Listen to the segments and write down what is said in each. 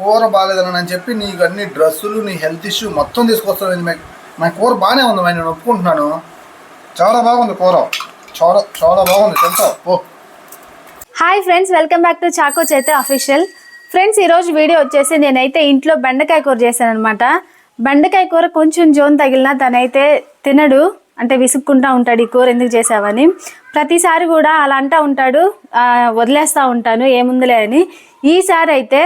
కూర బాగాలేదని అని చెప్పి నీకు అన్ని డ్రెస్సులు నీ హెల్త్ ఇష్యూ మొత్తం తీసుకొస్తాను మా మా కూర బాగానే ఉంది మరి నేను ఒప్పుకుంటున్నాను. చాలా బాగుంది కూర. చాలా చాలా బాగుంది. తెలుసా? ఓ hi friends welcome back to Chako Chaithe official friends ఈరోజు వీడియో వచ్చేసి నేనైతే ఇంట్లో బెండకాయ కూర చేశాను అనమాట బెండకాయ కూర కొంచెం జోన్ తగిలినా తనైతే తినడు అంటే విసుక్కుంటా ఉంటాడు ఈ కూర ఎందుకు చేసావని ప్రతిసారి కూడా అలా అంటా ఉంటాడు వదిలేస్తూ ఉంటాను ఏముందిలే అని. ఈసారి అయితే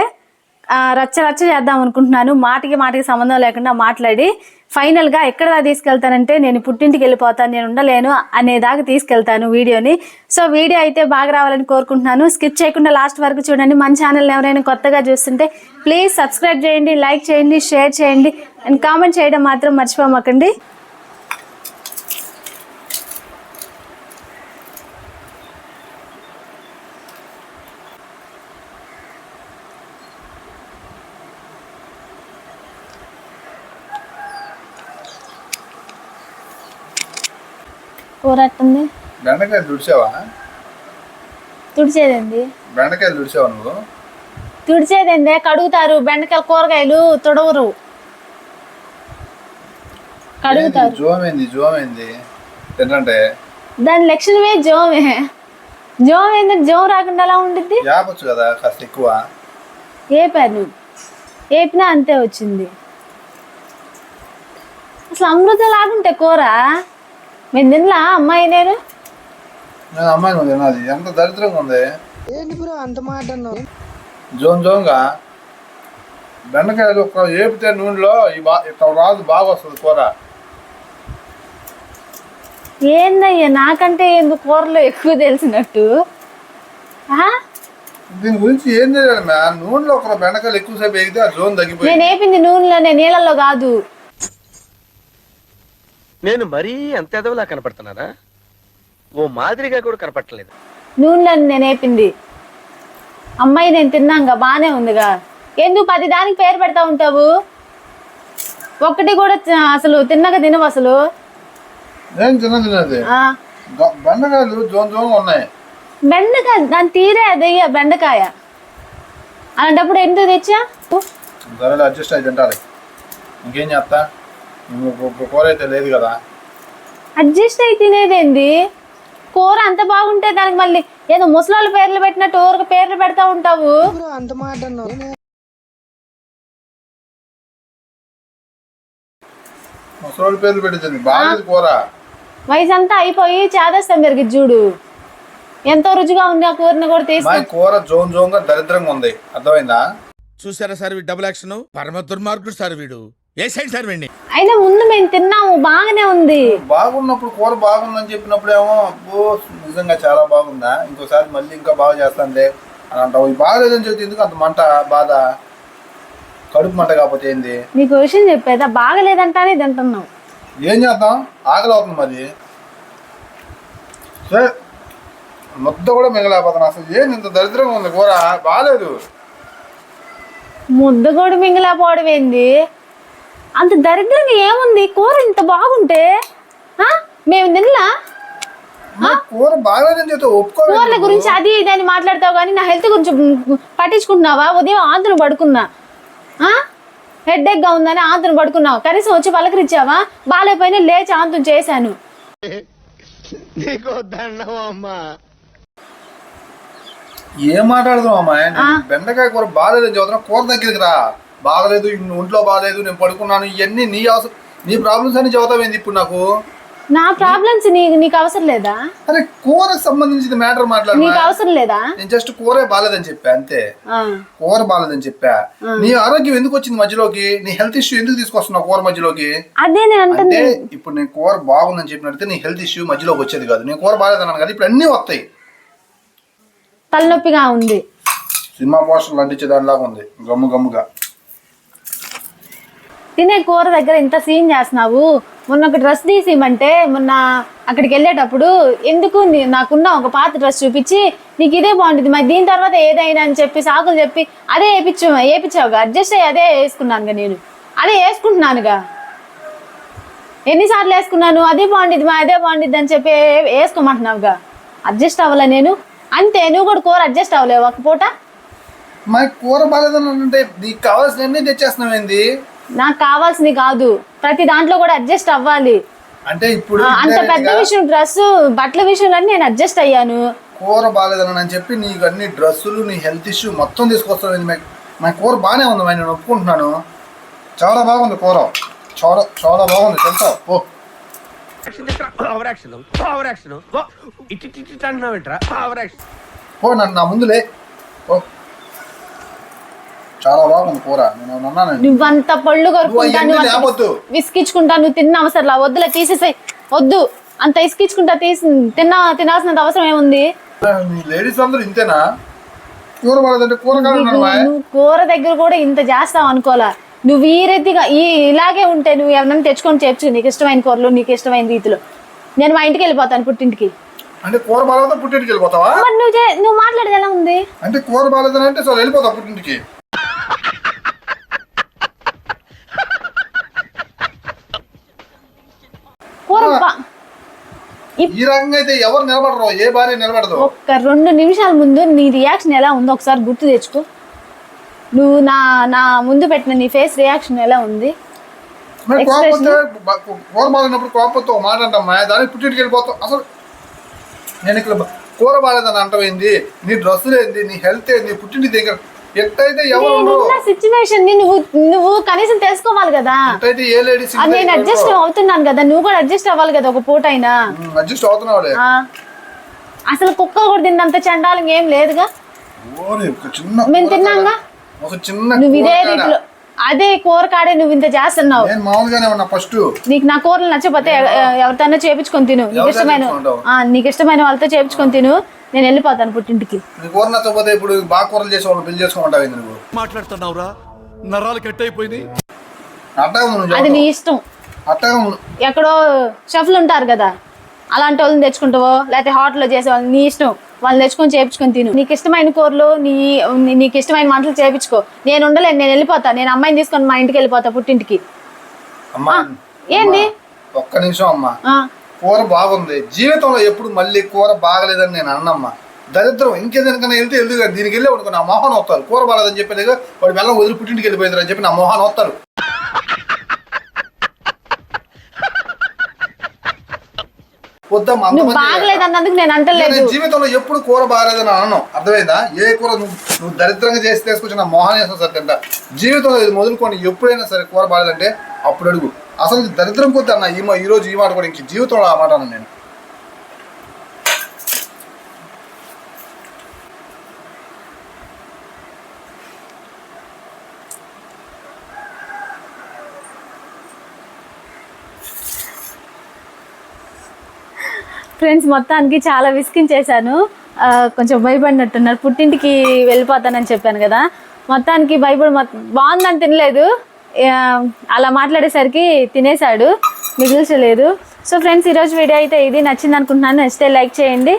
రచ్చ రచ్చ చేద్దాం అనుకుంటున్నాను. మాటకి మాటకి సంబంధం లేకుండా మాట్లాడి ఫైనల్గా ఎక్కడ దాకా తీసుకెళ్తానంటే నేను పుట్టింటికి వెళ్ళిపోతాను నేను ఉండలేను అనేదాకా తీసుకెళ్తాను వీడియోని. సో వీడియో అయితే బాగా రావాలని కోరుకుంటున్నాను. స్కిప్ చేయకుండా లాస్ట్ వరకు చూడండి. మన ఛానల్ ఎవరైనా కొత్తగా చూస్తుంటే ప్లీజ్ సబ్స్క్రైబ్ చేయండి లైక్ చేయండి షేర్ చేయండి అండ్ కామెంట్ చేయడం మాత్రం మర్చిపోమాకండి. కూర అట్టుంది బెండకాయలు తుడిచావా? తుడిచేదండి. బెండకాయలు తుడిచావా నువ్వు? తుడిచేదండి కడుగుతారు. బెండకాయలు కూరగాయలు తుడవరు. కడుగుతారు. ఏంది? జోమైంది జోమైంది? ఏంటంటే దాని లక్షణమే జోమే. జోమ్ ఏంటంటే జోమ్ రాకుండా ఎలా ఉండిద్ది? యాపచ్చు కదా కాస్త ఎక్కువ. ఏపాను. ఏపినా అంతే వచ్చింది. అసలు అమృతం లాగుంటే కూర? మేము తినలా? అమ్మాయి నేను? నేను అమ్మాయిని ఉంది నాది. ఎంత దరిద్రంగా ఉంది. జోన్ జోన్గా బెండకాయలు ఒక ఏపితే నూనెలో ఈ బా ఇట్లా రాదు బాగా వస్తుంది కూర. ఏందయ్యా నాకంటే ఎందుకు కూరలో ఎక్కువ తెలిసినట్టు? ఆహా? దీని గురించి ఏం తెలియాలి మ్యా? నూనెలో ఒక బెండకాయలు ఎక్కువసేపు వేగితే ఆ జోన్ తగ్గిపోయింది. నేను వేపింది నూనెలోనే నీళ్ళల్లో కాదు. నేను మరీ అంత ఎదవలా కనపడుతున్నానా? ఓ మాదిరిగా కూడా కనపడలేదు నూనెలో నేను వేపింది అమ్మాయి నేను తిన్నాంగా బాగానే ఉందిగా. ఎందుకు పది దానికి పేరు పెడతా ఉంటావు? ఒక్కటి కూడా తి- అసలు తిన్నగా తినవు అసలు. ఏం చిన్న తిన్నది ఆ, గ- బెండకాయలు జోన్ జోన్ ఉన్నాయి. బెండకాయ దాని తీరే అదయ్య బెండకాయ. అలాంటప్పుడు ఎందుకు తెచ్చా? ధరలు అడ్జస్ట్ అయి తింటాలి. ఇంకేం చేస్తా? నువ్వు కూర అయితే లేదు కదా. అడ్జస్ట్ అయి తినేదేంది? కూర అంత బాగుంటే దానికి మళ్ళీ ఏదో ముసలాళ్ళ పేర్లు పెట్టినట్టు ఊరికి పేర్లు పెడతా ఉంటావు. ముసలి పేర్లు పెట్టింది. బాగాలేదు కూర. వయసు అంతా అయిపోయి చేదస్తాం పెరిగి చూడు. ఎంతో రుచిగా ఉంది ఆ కూరని కూడా తీసి కూర జోన్ జోన్గా దరిద్రంగా ఉంది. అర్థమైందా? చూసారా సార్ వీడు డబుల్ యాక్షన్ పరమ దుర్మార్గుడు సార్ వీడు. ఏ సైడ్ సార్ వీడిని? అయినా ముందు మేము తిన్నాము బాగానే ఉంది. బాగున్నప్పుడు కూర బాగుందని చెప్పినప్పుడేమో అబ్బో నిజంగా చాలా బాగుందా? ఇంకోసారి మళ్ళీ ఇంకా బాగా చేస్తానులే అని అంటావు. ఇది బాగలేదని చెప్తే ఎందుకు అంత మంట బాధ? కడుపు మంట కాకపోతే ఏంది? నీకు విషయం చెప్పేదా? బాగలేదంటానే తింటున్నావు ఏం చేద్దాం? ఆకలి అవుతుంది మరి. సరే ముద్ద కూడా మిగలేకపోతున్నా. అసలు ఏంది ఇంత దరిద్రంగా ఉంది కూర? బాగాలేదు. ముద్ద కూడా మింగలేకపోవడం ఏంది? అంత దరిద్రంగా ఏముంది? కూర ఇంత బాగుంటే ఆ? మేము తినలా? కూర బాగలేదని కూరల గురించి అది ఇది అని మాట్లాడతావు కానీ నా హెల్త్ గురించి పట్టించుకుంటున్నావా? ఉదయం ఆంతును పడుకున్నా. హెడ్గా ఉందని ఆంతును పడుకున్నావు. కనీసం వచ్చి పలకరించావా? బాగాలేపోయినా లేచి ఆంతును చేశాను. అమ్మా ఏం మాట్లాడుతున్నావు అమ్మాయి బెండకాయ కూర బాగలేదని చదువుతున్నా. కూర దగ్గరికి రా. బాగలేదు ఒంట్లో బాగలేదు నేను పడుకున్నాను ఇవన్నీ నీ అవసరం నీ ప్రాబ్లమ్స్ అని చదువుతావేంది ఇప్పుడు నాకు? నా ప్రాబ్లమ్స్ నీ నీకు అవసరం లేదా? అరే కూరకు సంబంధించిన మ్యాటర్ మాట్లాడు నీకు అవసరం లేదా? నేను జస్ట్ కూరే బాగాలేదని చెప్పా అంతే. కూర బాగాలేదని చెప్పా. నీ ఆరోగ్యం ఎందుకు వచ్చింది మధ్యలోకి? నీ హెల్త్ ఇష్యూ ఎందుకు తీసుకొస్తున్నావు కూర మధ్యలోకి? అదే నేను అంటే ఇప్పుడు నేను కూర బాగుందని చెప్పినట్టు నీ హెల్త్ ఇష్యూ మధ్యలోకి వచ్చేది కాదు. నేను కూర బాగాలేదన్నాను కదా ఇప్పుడు అన్నీ వస్తాయి. తలనొప్పిగా ఉంది. సినిమా పోస్టర్లు అంటించే దానిలాగా ఉంది గమ్ము గమ్ముగా. తినే కూర దగ్గర ఇంత సీన్ చేస్తున్నావు? మొన్న ఒక డ్రెస్ తీసిమంటే మొన్న అక్కడికి వెళ్ళేటప్పుడు ఎందుకు నాకున్న ఒక పాత డ్రెస్ చూపించి నీకు ఇదే బాగుంటుంది. మరి దీని తర్వాత ఏదైనా అని చెప్పి సాకులు చెప్పి అదే వేపించు వేపించావుగా అడ్జస్ట్ అయ్యి అదే వేసుకున్నానుగా నేను. అదే వేసుకుంటున్నానుగా. ఎన్నిసార్లు వేసుకున్నాను? అదే బాగుండిద్ది మా అదే బాగుండిద్ది అని చెప్పి వేసుకోమంటున్నావుగా? అడ్జస్ట్ అవ్వలే నేను. అంతే నువ్వు కూడా కూర అడ్జస్ట్ అవ్వలేవు ఒక పూట? మా కూర బాగాలేదని అంటే నీకు కావాల్సినవన్నీ తెచ్చేస్తున్నావు ఏంది నాకు కావాల్సింది కాదు. ప్రతి దాంట్లో కూడా అడ్జస్ట్ అవ్వాలి. అంటే ఇప్పుడు అంత పెద్ద విషయం డ్రెస్ బట్టల విషయంలో నేను అడ్జస్ట్ అయ్యాను. కూర బాగాలేదని అని చెప్పి నీకు అన్ని డ్రెస్సులు నీ హెల్త్ ఇష్యూ మొత్తం తీసుకొస్తావు మా మా కూర బాగానే ఉంది మా నేను ఒప్పుకుంటున్నాను. చాలా బాగుంది కూర. చాలా చాలా బాగుంది తెలుసా? Oh over action over action ఇటు ఇటు ఇటు అంటున్నావేంట్రా? ఓవర్ యాక్షన్ ఓ నన్ను నా ముందులే ఓ చాలా బాగుంది కూర. నేను అన్నాను నువ్వంత పళ్ళు నువ్వు కొరుకుంటా అవన్నీ నువ్వు అంత లేవద్దు. విసికించుకుంటా నువ్వు తిన్న అవసరం వద్దులే తీసేసాయి. వద్దు. అంత ఇసుకించుకుంటా తీసి తిన్నా తినాల్సినంత అవసరం ఏముంది? లేడీస్ అందరూ ఇంతేనా? కూర కూర నువ్వు కూర దగ్గర కూడా ఇంత చేస్తావు అనుకోలా నువ్వు ఈ రీతిగా ఈ ఇలాగే ఉంటే నువ్వు ఎవరైనా తెచ్చుకొని చేర్చు. నీకు ఇష్టమైన కూరలు నీకు ఇష్టమైన రీతిలో. నేను మా ఇంటికి వెళ్ళిపోతాను పుట్టింటికి. అంటే కూర బాగాలేదా పుట్టింటికి వెళ్ళిపోతావా? నువ్వు నువ్వు మాట్లాడేది ఎలా ఉంది? అంటే కూర బాగాలేదని అంటే సరే వెళ్ళిపోతావు పుట్టింటికి. కూర బా- ఈ రకంగా అయితే ఎవరు నిలబడరు ఏ భార్య నిలబడదు. ఒక్క రెండు నిమిషాల ముందు నీ రియాక్షన్ ఎలా ఉందో ఒకసారి గుర్తు తెచ్చుకో. నువ్వు నా నా ముందు పెట్టిన నీ ఫేస్ రియాక్షన్ ఎలా ఉంది? కూర బాగాలేనప్పుడు కోపంతో మాట అంటమ్మా దానికి పుట్టింటికి వెళ్ళిపోతావు అసలు నేను ఇక్కడ కూర బాగాలేదని అంటమైంది నీ డ్రెస్సులు ఏంది నీ హెల్త్ ఏంది? పుట్టింటి దగ్గర ఎట్టయితే ఎవరు సిచ్యువేషన్ని నువ్వు నువ్వు కనీసం తెలుసుకోవాలి కదా. ఎట్టయితే ఏ లేడీస్ అది నేను అడ్జస్ట్ అవుతున్నాను కదా నువ్వు కూడా అడ్జస్ట్ అవ్వాలి కదా ఒక పూట అయినా. అడ్జస్ట్ అవుతున్నావులే. అసలు కుక్క కూడా తిన్నంత చండాలం ఏం లేదుగా? మేము తిన్నాంగా? ఒక చిన్న నువ్వు ఇదే. రీతిలో అదే కూర కాడే నువ్వు ఇంత చేస్తున్నావు. నేను మామూలుగానే ఉన్నా ఫస్ట్ నీకు నా కూరలు నచ్చకపోతే ఎ- ఎ- ఎవరితోనో చేపించుకొని తిను. నీకు ఎవరితో ఇష్టమైన? ఆ, నీకు ఇష్టమైన వాళ్ళతో చేపించుకొని తిను. నేను వెళ్ళిపోతాను పుట్టింటికి. నీ కూర నచ్చకపోతే ఇప్పుడు బాగా కూరలు చేసే వాళ్ళు బిల్ చేసుకోమంటావు ఏంది నువ్వు? మాట్లాడుతున్నావురా? నరాలు కట్ అట్టగా అది నీ. ఇష్టం. అట్టగా ఎక్కడో షెఫ్లు ఉంటారు కదా. అలాంటి వాళ్ళని తెచ్చుకుంటావో? లేకపోతే హోటల్లో చేసే వాళ్ళు నీ ఇష్టం. వాళ్ళని తెచ్చుకొని చేపించుకొని తిను. నీకు ఇష్టమైన కూరలు నీ నీకు ఇష్టమైన వంటలు చేపించుకో. నేను ఉండలేను నేను వెళ్ళిపోతా. నేను అమ్మాయిని తీసుకొని మా ఇంటికి వెళ్ళిపోతా పుట్టింటికి. అమ్మా ఏంది? ఒక్క నిమిషం అమ్మా. కూర బాగుంది. జీవితంలో ఎప్పుడు మళ్ళీ కూర బాగలేదని నేను అన్నమ్మా. దరిద్రం ఇంకేదైనా వెళ్తే వెళ్దు దీనికి వెళ్ళి వాడుకో నా మొహన్ వస్తారు కూర బాగలేదని చెప్పేది వాడు వెళ్ళం వదిలి పుట్టింటికి వెళ్ళిపోయింది అని చెప్పి నా మొహన్ వస్తారు వద్దమ్మా నువ్వు అంతమంది బాగలేదు అన్నందుకు నేను అంటలేదు. నేను జీవితంలో ఎప్పుడు కూర బాగలేదని అన్నాను అర్థమైందా? ఏ కూర నువ్వు నువ్వు దరిద్రంగా చేసి తీసుకొచ్చి నా మొహాన్ని వేసిన సరే తింటా. జీవితంలో ఇది మొదలుకొని ఎప్పుడైనా సరే కూర బాగలేదంటే అప్పుడు అడుగు. అసలు దరిద్రం కొద్ది అన్న ఈ రోజు ఈ మాట కూడా ఇంక జీవితంలో ఆ మాట అన్నాను నేను. ఫ్రెండ్స్ మొత్తానికి చాలా విసికించేశాను కొంచెం భయపడినట్టున్నారు. పుట్టింటికి వెళ్ళిపోతానని చెప్పాను కదా. మొత్తానికి భయపడి మొత్తం బాగుందని తినలేదు. అలా మాట్లాడేసరికి తినేశాడు. మిగిల్చలేదు. సో ఫ్రెండ్స్ ఈరోజు వీడియో అయితే ఇది. నచ్చింది అనుకుంటున్నాను నచ్చితే లైక్ చేయండి.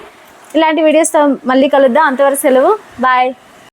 ఇలాంటి వీడియోస్తో మళ్ళీ కలుద్దాం. అంతవరకు సెలవు. బాయ్.